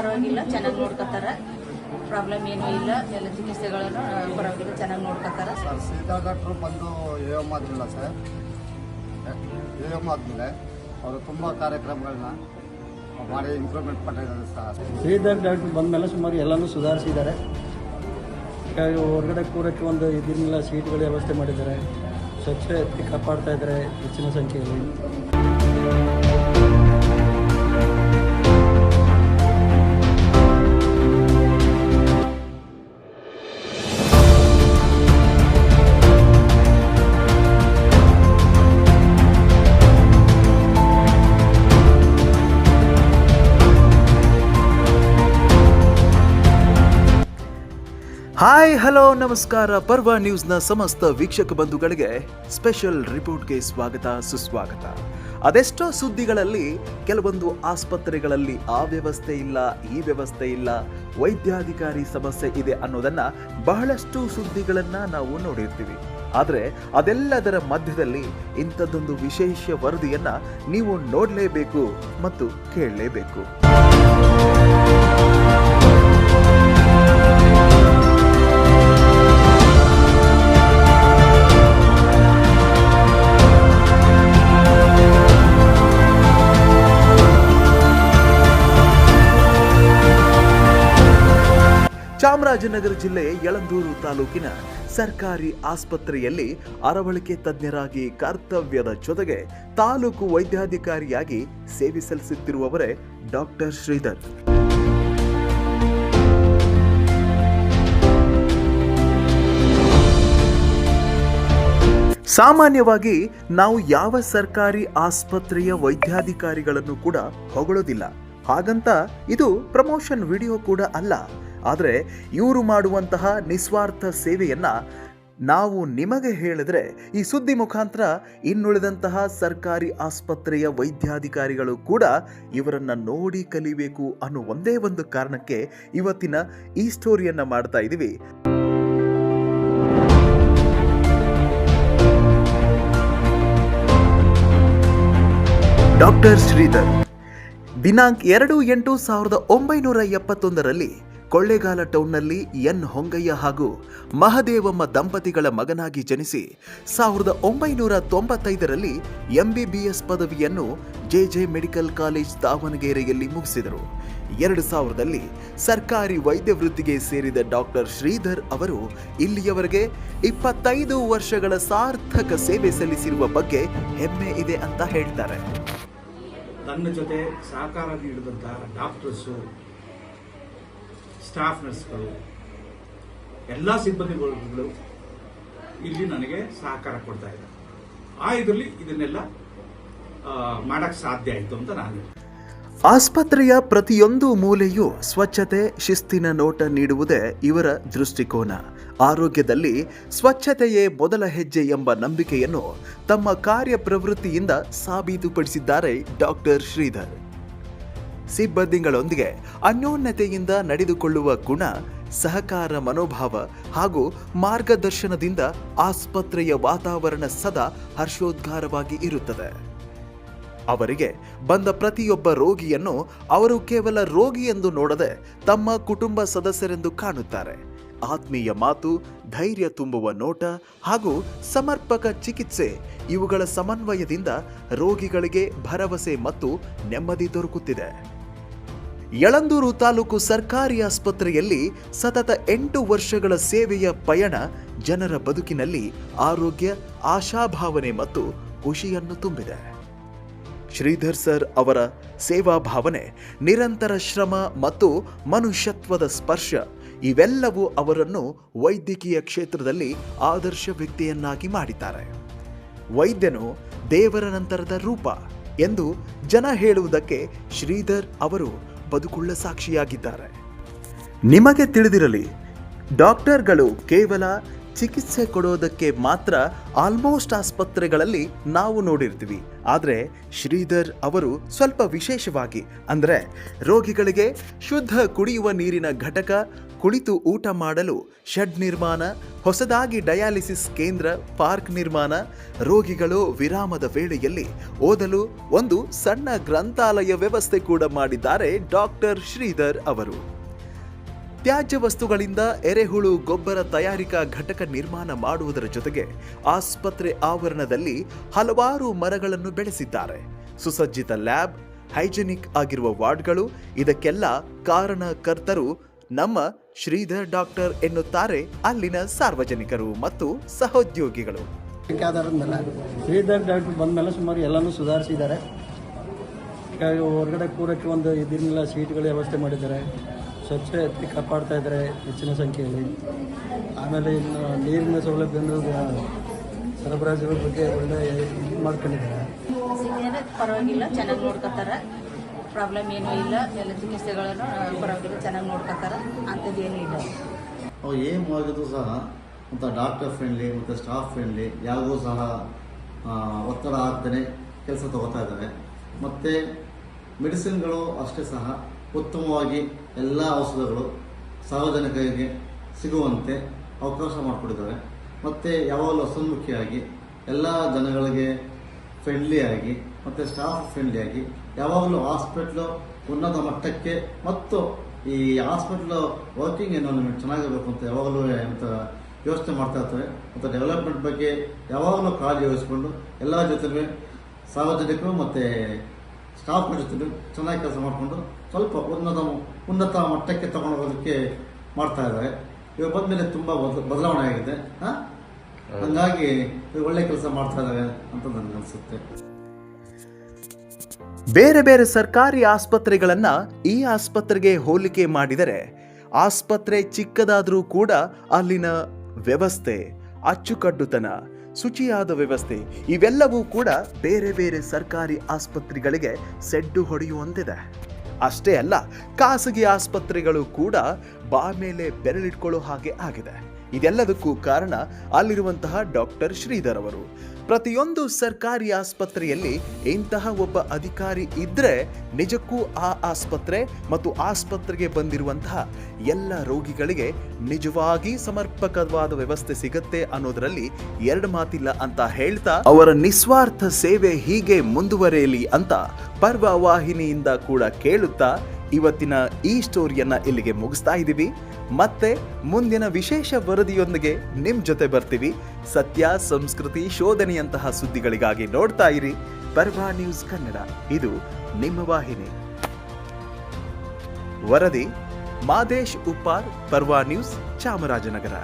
ಪರವಾಗಿಲ್ಲ ಚೆನ್ನಾಗಿ ನೋಡ್ಕೊತಾರ. ಪ್ರಾಬ್ಲಮ್ ಏನೂ ಇಲ್ಲ ಎಲ್ಲ ಚಿಕಿತ್ಸೆಗಳನ್ನು ಪರವಾಗಿಲ್ಲ ಚೆನ್ನಾಗಿ ನೋಡ್ಕೊತಾರ. ಸರ್ ಸೀತಾ ಡಾಕ್ಟ್ರು ಬಂದು ಏಮ್ ಎಂ ಸರ್. ಏಮ್ ಆದ್ಮೇಲೆ ಅವರು ತುಂಬ ಕಾರ್ಯಕ್ರಮಗಳನ್ನ ಮಾಡಿ ಇಂಪ್ರೂವ್ಮೆಂಟ್ ಮಾಡಿದ್ದಾರೆ ಸರ್. ಶ್ರೀಧರ್ ಬಂದ ಬಂದಮೇಲೆ ಸುಮಾರು ಎಲ್ಲನೂ ಸುಧಾರಿಸಿದ್ದಾರೆ. ಹಾಗಾಗಿ ಹೊರಗಡೆ ಕೂರಕ್ಕೆ ಒಂದು ಇದನ್ನೆಲ್ಲ ಸೀಟ್ಗಳ ವ್ಯವಸ್ಥೆ ಮಾಡಿದ್ದಾರೆ. ಸ್ವಚ್ಛತೆ ಕಾಪಾಡ್ತಾ ಇದ್ದಾರೆ ಹೆಚ್ಚಿನ ಸಂಖ್ಯೆಯಲ್ಲಿ. ಹಾಯ್ ಹಲೋ ನಮಸ್ಕಾರ. ಪರ್ವ ನ್ಯೂಸ್ನ ಸಮಸ್ತ ವೀಕ್ಷಕ ಬಂಧುಗಳಿಗೆ ಸ್ಪೆಷಲ್ ರಿಪೋರ್ಟ್ಗೆ ಸ್ವಾಗತ, ಸುಸ್ವಾಗತ. ಅದೆಷ್ಟೋ ಸುದ್ದಿಗಳಲ್ಲಿ ಕೆಲವೊಂದು ಆಸ್ಪತ್ರೆಗಳಲ್ಲಿ ಆ ವ್ಯವಸ್ಥೆ ಇಲ್ಲ, ಈ ವ್ಯವಸ್ಥೆ ಇಲ್ಲ, ವೈದ್ಯಾಧಿಕಾರಿ ಸಮಸ್ಯೆ ಇದೆ ಅನ್ನೋದನ್ನ ಬಹಳಷ್ಟು ಸುದ್ದಿಗಳನ್ನು ನಾವು ನೋಡಿರ್ತೀವಿ. ಆದರೆ ಅದೆಲ್ಲದರ ಮಧ್ಯದಲ್ಲಿ ಇಂಥದ್ದೊಂದು ವಿಶೇಷ ವರದಿಯನ್ನ ನೀವು ನೋಡಲೇಬೇಕು ಮತ್ತು ಕೇಳಲೇಬೇಕು. ಚಾಮರಾಜನಗರ ಜಿಲ್ಲೆ ಯಳಂದೂರು ತಾಲೂಕಿನ ಸರ್ಕಾರಿ ಆಸ್ಪತ್ರೆಯಲ್ಲಿ ಅರವಳಿಕೆ ತಜ್ಞರಾಗಿ ಕರ್ತವ್ಯದ ಜೊತೆಗೆ ತಾಲೂಕು ವೈದ್ಯಾಧಿಕಾರಿಯಾಗಿ ಸೇವೆ ಸಲ್ಲಿಸುತ್ತಿರುವವರೇ ಡಾಕ್ಟರ್ ಶ್ರೀಧರ್. ಸಾಮಾನ್ಯವಾಗಿ ನಾವು ಯಾವ ಸರ್ಕಾರಿ ಆಸ್ಪತ್ರೆಯ ವೈದ್ಯಾಧಿಕಾರಿಗಳನ್ನು ಕೂಡ ಹೊಗಳೋದಿಲ್ಲ. ಹಾಗಂತ ಇದು ಪ್ರಮೋಷನ್ ವಿಡಿಯೋ ಕೂಡ ಅಲ್ಲ. ಆದರೆ ಇವರು ಮಾಡುವಂತಹ ನಿಸ್ವಾರ್ಥ ಸೇವೆಯನ್ನು ನಾವು ನಿಮಗೆ ಹೇಳಿದ್ರೆ ಈ ಸುದ್ದಿ ಮುಖಾಂತರ ಇನ್ನುಳಿದಂತಹ ಸರ್ಕಾರಿ ಆಸ್ಪತ್ರೆಯ ವೈದ್ಯಾಧಿಕಾರಿಗಳು ಕೂಡ ಇವರನ್ನು ನೋಡಿ ಕಲಿಬೇಕು ಅನ್ನೋ ಒಂದೇ ಒಂದು ಕಾರಣಕ್ಕೆ ಇವತ್ತಿನ ಈ ಸ್ಟೋರಿಯನ್ನು ಮಾಡ್ತಾ ಇದ್ದೀವಿ ಡಾಕ್ಟರ್ ಶ್ರೀಧರ್, ದಿನಾಂಕ ಎರಡು ಎಂಟು ಸಾವಿರದ ಒಂಬೈನೂರ ಎಪ್ಪತ್ತೊಂದರಲ್ಲಿ ಕೊಳ್ಳೇಗಾಲ ಟೌನ್ನಲ್ಲಿ ಎನ್ ಹೊಂಗಯ್ಯ ಹಾಗೂ ಮಹದೇವಮ್ಮ ದಂಪತಿಗಳ ಮಗನಾಗಿ ಜನಿಸಿ ಸಾವಿರದ ಒಂಬೈನೂರ ತೊಂಬತ್ತೈದರಲ್ಲಿ ಎಂಬಿಬಿಎಸ್ ಪದವಿಯನ್ನು ಜೆಜೆ ಮೆಡಿಕಲ್ ಕಾಲೇಜ್ ದಾವಣಗೆರೆಯಲ್ಲಿ ಮುಗಿಸಿದರು. ಎರಡು ಸಾವಿರದಲ್ಲಿ ಸರ್ಕಾರಿ ವೈದ್ಯ ವೃತ್ತಿಗೆ ಸೇರಿದ ಡಾಕ್ಟರ್ ಶ್ರೀಧರ್ ಅವರು ಇಲ್ಲಿಯವರೆಗೆ ಇಪ್ಪತ್ತೈದು ವರ್ಷಗಳ ಸಾರ್ಥಕ ಸೇವೆ ಸಲ್ಲಿಸಿರುವ ಬಗ್ಗೆ ಹೆಮ್ಮೆ ಇದೆ ಅಂತ ಹೇಳ್ತಾರೆ ತನ್ನ ಜೊತೆ ಸಹಕಾರ ನೀಡಿದಂತಹ ಡಾಕ್ಟರ್ಸು ಸ್ಟಾಫ್ ನರ್ಸ್ಗಳು ಎಲ್ಲ ಸಿಬ್ಬಂದಿಗಳು ಇಲ್ಲಿ ನನಗೆ ಸಹಕಾರ ಕೊಡ್ತಾ ಇದ್ದಾರೆ. ಆ ಇದರಲ್ಲಿ ಇದನ್ನೆಲ್ಲ ಮಾಡಕ್ಕೆ ಸಾಧ್ಯ ಆಯಿತು ಅಂತ ನಾನು ಆಸ್ಪತ್ರೆಯ ಪ್ರತಿಯೊಂದು ಮೂಲೆಯೂ ಸ್ವಚ್ಛತೆ, ಶಿಸ್ತಿನ ನೋಟ ನೀಡುವುದೇ ಇವರ ದೃಷ್ಟಿಕೋನ. ಆರೋಗ್ಯದಲ್ಲಿ ಸ್ವಚ್ಛತೆಯೇ ಮೊದಲ ಹೆಜ್ಜೆ ಎಂಬ ನಂಬಿಕೆಯನ್ನು ತಮ್ಮ ಕಾರ್ಯಪ್ರವೃತ್ತಿಯಿಂದ ಸಾಬೀತುಪಡಿಸಿದ್ದಾರೆ ಡಾಕ್ಟರ್ ಶ್ರೀಧರ್. ಸಿಬ್ಬಂದಿಗಳೊಂದಿಗೆ ಅನ್ಯೋನ್ಯತೆಯಿಂದ ನಡೆದುಕೊಳ್ಳುವ ಗುಣ, ಸಹಕಾರ, ಮನೋಭಾವ ಹಾಗೂ ಮಾರ್ಗದರ್ಶನದಿಂದ ಆಸ್ಪತ್ರೆಯ ವಾತಾವರಣ ಸದಾ ಹರ್ಷೋದ್ಗಾರವಾಗಿ ಇರುತ್ತದೆ. ಅವರಿಗೆ ಬಂದ ಪ್ರತಿಯೊಬ್ಬ ರೋಗಿಯನ್ನು ಅವರು ಕೇವಲ ರೋಗಿ ಎಂದು ನೋಡದೆ ತಮ್ಮ ಕುಟುಂಬ ಸದಸ್ಯರೆಂದು ಕಾಣುತ್ತಾರೆ. ಆತ್ಮೀಯ ಮಾತು, ಧೈರ್ಯ ತುಂಬುವ ನೋಟ ಹಾಗೂ ಸಮರ್ಪಕ ಚಿಕಿತ್ಸೆ ಇವುಗಳ ಸಮನ್ವಯದಿಂದ ರೋಗಿಗಳಿಗೆ ಭರವಸೆ ಮತ್ತು ನೆಮ್ಮದಿ ದೊರಕುತ್ತಿದೆ. ಯಳಂದೂರು ತಾಲೂಕು ಸರ್ಕಾರಿ ಆಸ್ಪತ್ರೆಯಲ್ಲಿ ಸತತ ಎಂಟು ವರ್ಷಗಳ ಸೇವೆಯ ಪಯಣ ಜನರ ಬದುಕಿನಲ್ಲಿ ಆರೋಗ್ಯ, ಆಶಾಭಾವನೆ ಮತ್ತು ಖುಷಿಯನ್ನು ತುಂಬಿದೆ. ಶ್ರೀಧರ್ ಸರ್ ಅವರ ಸೇವಾ ಭಾವನೆ, ನಿರಂತರ ಶ್ರಮ ಮತ್ತು ಮನುಷ್ಯತ್ವದ ಸ್ಪರ್ಶ, ಇವೆಲ್ಲವೂ ಅವರನ್ನು ವೈದ್ಯಕೀಯ ಕ್ಷೇತ್ರದಲ್ಲಿ ಆದರ್ಶ ವ್ಯಕ್ತಿಯನ್ನಾಗಿ ಮಾಡಿದ್ದಾರೆ. ವೈದ್ಯನು ದೇವರ ನಂತರದ ರೂಪ ಎಂದು ಜನ ಹೇಳುವುದಕ್ಕೆ ಶ್ರೀಧರ್ ಅವರು ಬದುಕುಳ್ಳ ಸಾಕ್ಷಿಯಾಗಿದ್ದಾರೆ. ನಿಮಗೆ ತಿಳಿದಿರಲಿ, ಡಾಕ್ಟರ್ಗಳು ಕೇವಲ ಚಿಕಿತ್ಸೆ ಕೊಡೋದಕ್ಕೆ ಮಾತ್ರ ಆಲ್ಮೋಸ್ಟ್ ಆಸ್ಪತ್ರೆಗಳಲ್ಲಿ ನಾವು ನೋಡಿರ್ತೀವಿ. ಆದರೆ ಶ್ರೀಧರ್ ಅವರು ಸ್ವಲ್ಪ ವಿಶೇಷವಾಗಿ, ಅಂದರೆ ರೋಗಿಗಳಿಗೆ ಶುದ್ಧ ಕುಡಿಯುವ ನೀರಿನ ಘಟಕ ಕುಳಿತು ಊಟ ಮಾಡಲು ಶೆಡ್ ನಿರ್ಮಾಣ, ಹೊಸದಾಗಿ ಡಯಾಲಿಸಿಸ್ ಕೇಂದ್ರ, ಪಾರ್ಕ್ ನಿರ್ಮಾಣ, ರೋಗಿಗಳು ವಿರಾಮದ ವೇಳೆಯಲ್ಲಿ ಓದಲು ಒಂದು ಸಣ್ಣ ಗ್ರಂಥಾಲಯ ವ್ಯವಸ್ಥೆ ಕೂಡ ಮಾಡಿದ್ದಾರೆ ಡಾಕ್ಟರ್ ಶ್ರೀಧರ್ ಅವರು. ತ್ಯಾಜ್ಯ ವಸ್ತುಗಳಿಂದ ಎರೆಹುಳು ಗೊಬ್ಬರ ತಯಾರಿಕಾ ಘಟಕ ನಿರ್ಮಾಣ ಮಾಡುವುದರ ಜೊತೆಗೆ ಆಸ್ಪತ್ರೆ ಆವರಣದಲ್ಲಿ ಹಲವಾರು ಮರಗಳನ್ನು ಬೆಳೆಸಿದ್ದಾರೆ. ಸುಸಜ್ಜಿತ ಲ್ಯಾಬ್, ಹೈಜೆನಿಕ್ ಆಗಿರುವ ವಾರ್ಡ್ಗಳು ಇದಕ್ಕೆಲ್ಲ ಕಾರಣಕರ್ತರು ನಮ್ಮ ಶ್ರೀಧರ್ ಡಾಕ್ಟರ್ ಎನ್ನುತ್ತಾರೆ ಅಲ್ಲಿನ ಸಾರ್ವಜನಿಕರು ಮತ್ತು ಸಹೋದ್ಯೋಗಿಗಳು. ಮೇಲೆ ಶ್ರೀಧರ್ ಡಾಕ್ಟರ್ ಬಂದಮೇಲೆ ಸುಮಾರು ಎಲ್ಲನೂ ಸುಧಾರಿಸಿದ್ದಾರೆ. ಹೊರಗಡೆ ಕೂರಕ್ಕೆ ಒಂದು ಇದಿರಲಿಲ್ಲ ಸೀಟ್ಗಳ ವ್ಯವಸ್ಥೆ ಮಾಡಿದ್ದಾರೆ. ಸ್ವಚ್ಛತೆ ಕಾಪಾಡ್ತಾ ಇದ್ದಾರೆ ಹೆಚ್ಚಿನ ಸಂಖ್ಯೆಯಲ್ಲಿ. ಆಮೇಲೆ ಇನ್ನು ನೀರಿನ ಸೌಲಭ್ಯವನ್ನು ಸರಬರಾಜುಗಳ ಬಗ್ಗೆ ಒಳ್ಳೆ ಇದು ಮಾಡ್ಕೊಂಡಿದ್ದಾರೆ. ಪರವಾಗಿಲ್ಲ ಚೆನ್ನಾಗಿ ನೋಡ್ಕೊತಾರ. ಪ್ರಾಬ್ಲಮ್ ಏನೂ ಇಲ್ಲ. ಎಲ್ಲ ಚಿಕಿತ್ಸೆಗಳನ್ನು ಪರವಾಗಿಲ್ಲ ಚೆನ್ನಾಗಿ ನೋಡ್ಕೊತಾರೆ ಅಂಥದ್ದೇನೂ ಇಲ್ಲ. ಅವು ಏನು ಆಗಿದ್ರು ಸಹ ಮತ್ತು ಡಾಕ್ಟರ್ ಫ್ರೆಂಡ್ಲಿ ಮತ್ತು ಸ್ಟಾಫ್ ಫ್ರೆಂಡ್ಲಿ ಯಾರಿಗೂ ಸಹ ಒತ್ತಡ ಆಗ್ದೇ ಕೆಲಸ ತಗೋತಾ ಇದ್ದಾರೆ. ಮತ್ತು ಮೆಡಿಸಿನ್ಗಳು ಅಷ್ಟೇ ಸಹ, ಉತ್ತಮವಾಗಿ ಎಲ್ಲ ಔಷಧಗಳು ಸಾರ್ವಜನಿಕರಿಗೆ ಸಿಗುವಂತೆ ಅವಕಾಶ ಮಾಡಿಕೊಟ್ಟಿದ್ದಾರೆ. ಮತ್ತು ಯಾವಾಗಲೂ ಹಸನ್ಮುಖಿಯಾಗಿ ಎಲ್ಲ ಜನಗಳಿಗೆ ಫ್ರೆಂಡ್ಲಿಯಾಗಿ ಮತ್ತು ಸ್ಟಾಫ್ ಫ್ರೆಂಡ್ಲಿಯಾಗಿ ಯಾವಾಗಲೂ ಹಾಸ್ಪಿಟ್ಲು ಉನ್ನತ ಮಟ್ಟಕ್ಕೆ ಮತ್ತು ಈ ಹಾಸ್ಪಿಟ್ಲು ವರ್ಕಿಂಗ್ ಎನ್ವೈರನ್ಮೆಂಟ್ ಚೆನ್ನಾಗಿರಬೇಕು ಅಂತ ಯಾವಾಗಲೂ ಅಂತ ಯೋಚನೆ ಮಾಡ್ತಾ ಇರ್ತವೆ ಮತ್ತು ಡೆವಲಪ್ಮೆಂಟ್ ಬಗ್ಗೆ ಯಾವಾಗಲೂ ಕಾಳಜಿ ವಹಿಸ್ಕೊಂಡು ಎಲ್ಲ ಜೊತೆಗೆ ಸಾರ್ವಜನಿಕರು ಮತ್ತು ಸ್ಟಾಫ್ ಜೊತೆ ಚೆನ್ನಾಗಿ ಕೆಲಸ ಮಾಡಿಕೊಂಡು ಸ್ವಲ್ಪ ಉನ್ನತ ಉನ್ನತ ಮಟ್ಟಕ್ಕೆ ತಗೊಂಡು ಹೋಗೋದಕ್ಕೆ ಮಾಡ್ತಾ ಇದ್ದಾರೆ. ಇವಾಗ ಬಂದಮೇಲೆ ತುಂಬ ಬದ- ಬದಲಾವಣೆ ಆಗಿದೆ. ಹಾಂ? ಹಂಗಾಗಿ ಒಳ್ಳೆ ಕೆಲಸ ಮಾಡ್ತಾ ಇದ್ದಾರೆ ಅಂತ ನನಗೆ ಅನಿಸುತ್ತೆ. ಬೇರೆ ಬೇರೆ ಸರ್ಕಾರಿ ಆಸ್ಪತ್ರೆಗಳನ್ನ ಈ ಆಸ್ಪತ್ರೆಗೆ ಹೋಲಿಕೆ ಮಾಡಿದರೆ ಆಸ್ಪತ್ರೆ ಚಿಕ್ಕದಾದರೂ ಕೂಡ ಅಲ್ಲಿನ ವ್ಯವಸ್ಥೆ ಅಚ್ಚುಕಟ್ಟುತನ ಶುಚಿಯಾದ ವ್ಯವಸ್ಥೆ ಇವೆಲ್ಲವೂ ಕೂಡ ಬೇರೆ ಬೇರೆ ಸರ್ಕಾರಿ ಆಸ್ಪತ್ರೆಗಳಿಗೆ ಸೆಡ್ಡು ಹೊಡೆಯುವಂತಿದೆ. ಅಷ್ಟೇ ಅಲ್ಲ, ಖಾಸಗಿ ಆಸ್ಪತ್ರೆಗಳು ಕೂಡ ಬಾ ಮೇಲೆ ಬೆರಳಿಟ್ಕೊಳ್ಳೋ ಹಾಗೆ ಆಗಿದೆ. ಇದೆಲ್ಲದಕ್ಕೂ ಕಾರಣ ಅಲ್ಲಿರುವಂತಹ ಡಾಕ್ಟರ್ ಶ್ರೀಧರ್ ಅವರು. ಪ್ರತಿಯೊಂದು ಸರ್ಕಾರಿ ಆಸ್ಪತ್ರೆಯಲ್ಲಿ ಇಂತಹ ಒಬ್ಬ ಅಧಿಕಾರಿ ಇದ್ರೆ ನಿಜಕ್ಕೂ ಆ ಆಸ್ಪತ್ರೆ ಮತ್ತು ಆಸ್ಪತ್ರೆಗೆ ಬಂದಿರುವಂತಹ ಎಲ್ಲ ರೋಗಿಗಳಿಗೆ ನಿಜವಾಗಿ ಸಮರ್ಪಕವಾದ ವ್ಯವಸ್ಥೆ ಸಿಗತ್ತೆ ಅನ್ನೋದರಲ್ಲಿ ಎರಡು ಮಾತಿಲ್ಲ ಅಂತ ಹೇಳ್ತಾ, ಅವರ ನಿಸ್ವಾರ್ಥ ಸೇವೆ ಹೀಗೆ ಮುಂದುವರೆಯಲಿ ಅಂತ ಪರ್ವ ವಾಹಿನಿಯಿಂದ ಕೂಡ ಕೇಳುತ್ತಾ ಇವತ್ತಿನ ಈ ಸ್ಟೋರಿಯನ್ನ ಇಲ್ಲಿಗೆ ಮುಗಿಸ್ತಾ ಇದ್ದೀವಿ. ಮತ್ತೆ ಮುಂದಿನ ವಿಶೇಷ ವರದಿಯೊಂದಿಗೆ ನಿಮ್ ಜೊತೆ ಬರ್ತೀವಿ. ಸತ್ಯ, ಸಂಸ್ಕೃತಿ, ಶೋಧನೆಯಂತಹ ಸುದ್ದಿಗಳಿಗಾಗಿ ನೋಡ್ತಾ ಇರಿ. ಪರ್ವಾ ನ್ಯೂಸ್ ಕನ್ನಡ. ಇದು ನಿಮ್ಮ ವಾಹಿನಿ. ವರದಿ, ಮಾದೇಶ್ ಉಪ್ಪಾರ್, ಪರ್ವಾ ನ್ಯೂಸ್, ಚಾಮರಾಜನಗರ.